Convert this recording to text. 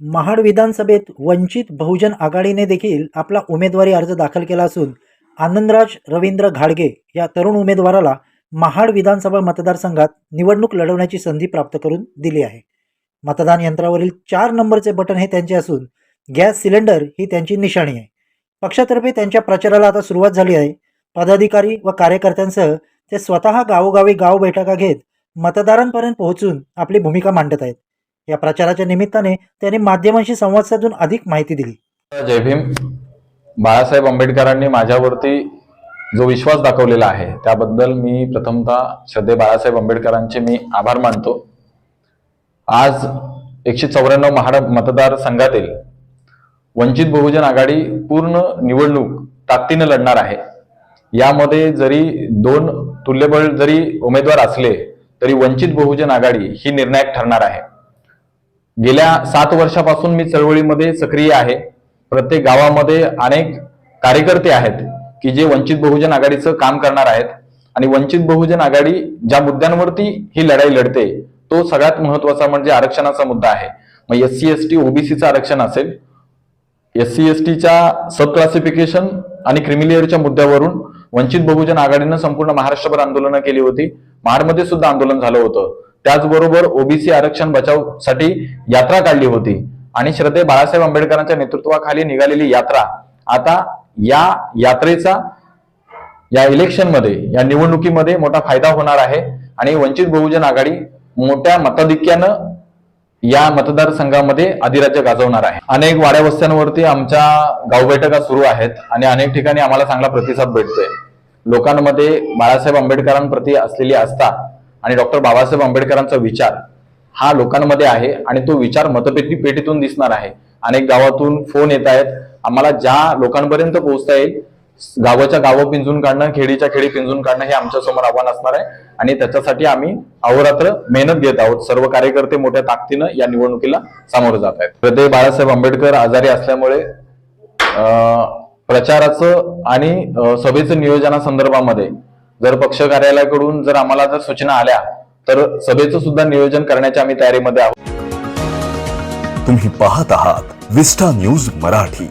महाड विधानसभेत वंचित बहुजन आघाडीने देखील आपला उमेदवारी अर्ज दाखल केला असून आनंदराज रवींद्र घाडगे या तरुण उमेदवाराला महाड विधानसभा मतदारसंघात निवडणूक लढवण्याची संधी प्राप्त करून दिली आहे. मतदान यंत्रावरील चार नंबरचे बटन हे त्यांचे असून गॅस सिलेंडर ही त्यांची निशाणी आहे. पक्षातर्फे त्यांच्या प्रचाराला आता सुरुवात झाली आहे. पदाधिकारी व कार्यकर्त्यांसह ते स्वतः गावोगावी गाव बैठका घेत मतदारांपर्यंत पोहोचून आपली भूमिका मांडत आहेत. या प्रचाराच्या निमित्ताने त्यांनी माध्यमांशी संवाद साधून अधिक माहिती दिली. जय भीम. बाळासाहेब आंबेडकरांनी माझ्यावरती जो विश्वास दाखवलेला आहे त्याबद्दल मी प्रथमतः श्रद्धे बाळासाहेब आंबेडकरांचे मी आभार मानतो. आज एकशे चौऱ्याण्णव महाड मतदारसंघातील वंचित बहुजन आघाडी पूर्ण निवडणूक ताकदीनं लढणार आहे. यामध्ये जरी दोन तुल्यबळ जरी उमेदवार असले तरी वंचित बहुजन आघाडी ही निर्णायक ठरणार आहे. गेल्या सात वर्षापासून मी चळवळीमध्ये सक्रिय आहे. प्रत्येक गावामध्ये अनेक कार्यकर्ते आहेत की जे वंचित बहुजन आघाडीचं काम करणार आहेत. आणि वंचित बहुजन आघाडी ज्या मुद्द्यांवरती ही लढाई लढते तो सगळ्यात महत्त्वाचा म्हणजे आरक्षणाचा मुद्दा आहे. मग एस सी एस टी ओबीसीचं आरक्षण असेल एस सी एस टीच्या सब क्लासिफिकेशन आणि क्रिमिलियरच्या मुद्द्यावरून वंचित बहुजन आघाडीनं संपूर्ण महाराष्ट्रभर आंदोलनं केली होती. महाडमध्ये सुद्धा आंदोलन झालं होतं. त्याचबरोबर ओबीसी आरक्षण बचावसाठी यात्रा काढली होती. आणि श्रद्धे बाळासाहेब आंबेडकरांच्या नेतृत्वाखाली निघालेली यात्रा आता या यात्रेचा या इलेक्शनमध्ये या निवडणुकीमध्ये मोठा फायदा होणार आहे. आणि वंचित बहुजन आघाडी मोठ्या मताधिक्यानं या मतदारसंघामध्ये अधिराज्य गाजवणार आहे. अनेक वाड्या वस्त्यांवरती आमच्या गाव बैठका सुरू आहेत आणि अनेक ठिकाणी आम्हाला चांगला प्रतिसाद भेटतोय. लोकांमध्ये बाळासाहेब आंबेडकरांप्रती असलेली आस्था आणि डॉक्टर बाबासाहेब आंबेडकरांचा विचार हा लोकांमध्ये आहे आणि तो विचार मतपेटी पेटीतून दिसणार आहे. अनेक गावातून फोन येत आहेत. आम्हाला ज्या लोकांपर्यंत पोहोचता येईल गावाच्या गावं पिंजून काढणं खेडीच्या खेडी पिंजून काढणं हे आमच्यासमोर आव्हान असणार आहे. आणि त्याच्यासाठी आम्ही अहोरात्र मेहनत घेत आहोत. सर्व कार्यकर्ते मोठ्या ताकदीनं या निवडणुकीला सामोरे जात आहेत. हृदय बाळासाहेब आंबेडकर आजारी असल्यामुळे प्रचाराचं आणि सभेचं नियोजनासंदर्भामध्ये जर पक्ष कार्यालयाकडून जर आम्हाला जर सूचना आल्या तर सभेचं सुद्धा नियोजन करण्याच्या आम्ही तयारीमध्ये आहोत. तुम्ही पाहत आहात विस्टा न्यूज मराठी.